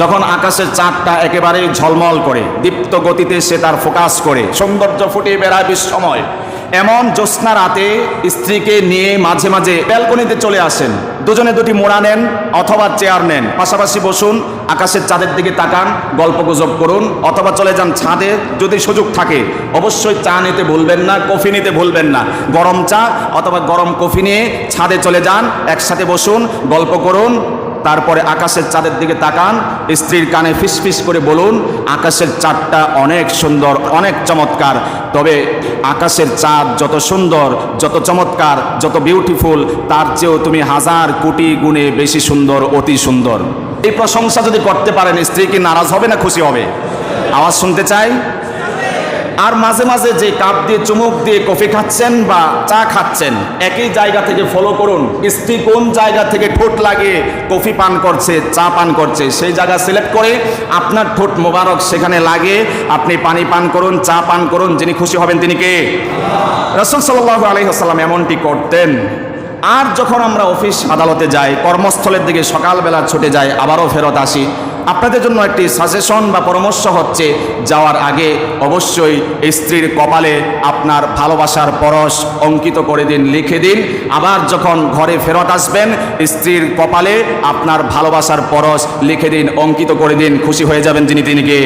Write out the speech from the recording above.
যখন আকাশের চাঁদটা একেবারে ঝলমল করে, দীপ্ত গতিতে সে তার ফোকাস করে, সৌন্দর্য ফুটিয়ে বেড়ায় বিশ্বময় এমন জ্যোৎস্না রাতে স্ত্রীকে নিয়ে মাঝে মাঝে ব্যালকনিতে চলে আসেন। দুজনে দুটি মোড়া নেন অথবা চেয়ার নেন। পাশাপাশি বসুন, আকাশের চাঁদের দিকে তাকান, গল্প গুজব করুন, অথবা চলে যান ছাদে যদি সুযোগ থাকে। অবশ্যই চা নিতে ভুলবেন না, কফি নিতে ভুলবেন না। গরম চা অথবা গরম কফি নিয়ে ছাদে চলে যান, একসাথে বসুন, গল্প করুন তারপরে আকাশের চাঁদের দিকে তাকান, স্ত্রীর কানে ফিসফিস করে বলুন, আকাশের চাঁদটা অনেক সুন্দর, অনেক চমৎকার। তবে আকাশের চাঁদ যত সুন্দর, যত চমৎকার, যত বিউটিফুল তার চেয়েও তুমি হাজার কোটি গুণে বেশি সুন্দর, অতি সুন্দর। এই প্রশংসা যদি করতে পারেন স্ত্রী কি নারাজ হবে না খুশি হবে? আওয়াজ শুনতে চাই? আর মাঝে মাঝে যে কাপ দিয়ে চুমুক দিয়ে কফি খাচ্ছেন বা চা খাচ্ছেন, একই জায়গা থেকে ফলো করুন। স্ত্রী কোন জায়গা থেকে ঠোঁট লাগে, কফি পান করছে, চা পান করছে, সেই জায়গা সিলেক্ট করে আপনার ঠোঁট মোবারক সেখানে লাগে। আপনি পানি পান করুন, চা পান করুন, যিনি খুশি হবেন তিনি কে? রসুল সাল্লাহ আলহিহাস্লাম এমনটি করতেন। আর যখন আমরা অফিস আদালতে যাই, কর্মস্থলের দিকে সকালবেলা ছুটে যাই, আবারও ফেরত আসি। আপনাদের জন্য একটি সাজেশন বা পরামর্শ হচ্ছে, যাওয়ার আগে অবশ্যই স্ত্রীর কপালে আপনার ভালোবাসার পরশ অঙ্কিত করে দিন, লিখে দিন। আবার যখন ঘরে ফেরত আসবেন, স্ত্রীর কপালে আপনার ভালোবাসার পরশ লিখে দিন, অঙ্কিত করে দিন, খুশি হয়ে যাবেন যিনি তিনিকে